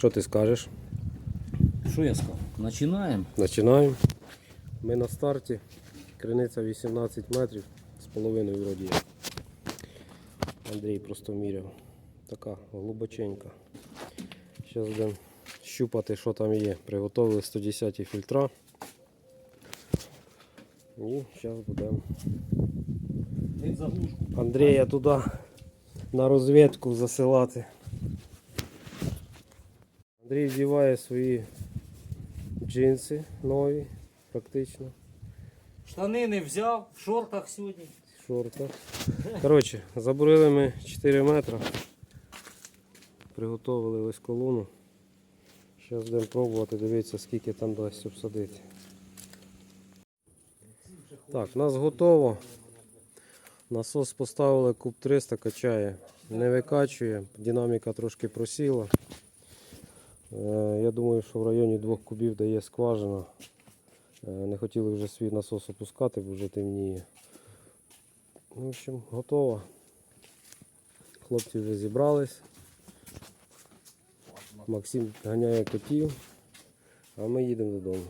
Що ти скажеш? Що я сказав? Починаємо. Починаємо. Ми на старті. Криниця 18 метрів з половиною вроді. Андрій просто міряв. Така глибоченька. Зараз будемо щупати, що там є. Приготовили 110 фільтра. І зараз будемо. Андрія туди на розвідку засилати. Андрій вдіває свої джинси нові, практично, Штани не взяв, в шортах сьогодні. в шортах. Коротше, забурили ми 4 метри. Приготовили ось колону. Зараз будемо пробувати, дивитися, скільки там дасть обсадити. Так, у нас готово. Насос поставили, куб 300 качає, не викачує, динаміка трошки просіла. Е, Я думаю, що в районі двох кубів дає скважина. Е, Не хотіли вже свій насос опускати, бо вже темніє. В общем, готово. Хлопці вже зібрались. Максим ганяє котів, а ми їдемо додому.